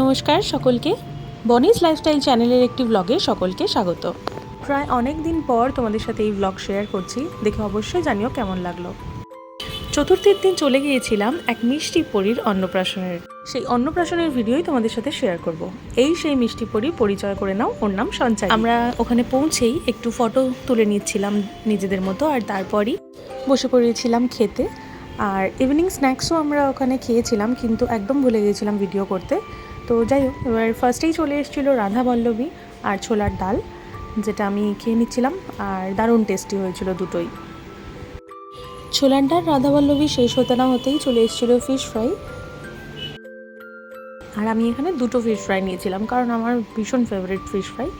নমস্কার সকলকে। বনিস লাইফস্টাইল চ্যানেলের একটি ব্লগে সকলকে স্বাগত। প্রায় অনেক দিন পর তোমাদের সাথে এই ব্লগ শেয়ার করছি, দেখে অবশ্যই জানিও কেমন লাগল। চতুর্থীর দিন চলে গিয়েছিলাম এক মিষ্টি পরীর অন্নপ্রাশনের। সেই অন্নপ্রাশনের ভিডিওই তোমাদের সাথে শেয়ার করব। এই সেই মিষ্টি পরি পরিচয় করে নাও, ওর নাম সঞ্চয় আমরা ওখানে পৌঁছেই একটু ফটো তুলে নিচ্ছিলাম নিজেদের মতো, আর তারপরই বসে পড়েছিলাম খেতে। আর ইভিনিং স্ন্যাক্সও আমরা ওখানে খেয়েছিলাম, কিন্তু একদম ভুলে গিয়েছিলাম ভিডিও করতে। তো যাই হোক, এবার ফার্স্টেই চলে এসেছিল রাধা বল্লভী আর ছোলার ডাল, যেটা আমি খেয়ে নিচ্ছিলাম আর দারুণ টেস্টি হয়েছিল দুটোই। ছোলার ডাল রাধাবল্লভী শেষ হতে না হতেই চলে এসেছিল ফিশ ফ্রাই আর আমি এখানে দুটো ফিশ ফ্রাই নিয়েছিলাম, কারণ আমার ভীষণ ফেভারিট ফিশ ফ্রাই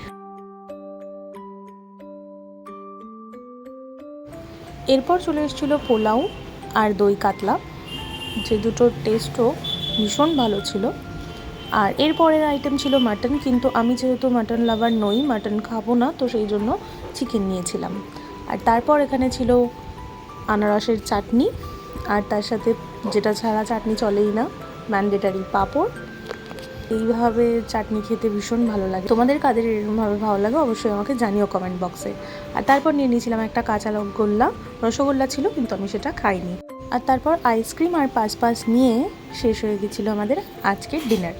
এরপর চলে এসেছিল পোলাও আর দই কাতলা, যে দুটোর টেস্টও ভীষণ ভালো ছিল। আর এরপরের আইটেম ছিল মাটন কিন্তু আমি যেহেতু মাটন লাভার নই মাটন খাব না, তো সেই জন্য চিকেন নিয়েছিলাম। আর তারপর এখানে ছিল আনারসের চাটনি, আর তার সাথে যেটা ছাড়া চাটনি চলেই না ম্যান্ডেটারি পাঁপড়। এইভাবে চাটনি খেতে ভীষণ ভালো লাগে। তোমাদের কাদের এরকমভাবে ভালো লাগে অবশ্যই আমাকে জানিও কমেন্ট বক্সে আর তারপর নিয়ে নিয়েছিলাম একটা কাঁচা রসগোল্লা রসগোল্লা ছিল, কিন্তু আমি সেটা খাইনি। আর তারপর আইসক্রিম আর পাঁচ পাঁচ নিয়ে শেষ হয়ে গেছিল আমাদের আজকের ডিনার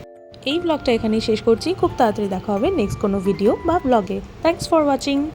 এই ব্লগটা এখানেই শেষ করছি। খুব তাড়াতাড়ি দেখা হবে নেক্সট কোনো ভিডিও বা ব্লগে থ্যাংকস ফর ওয়াচিং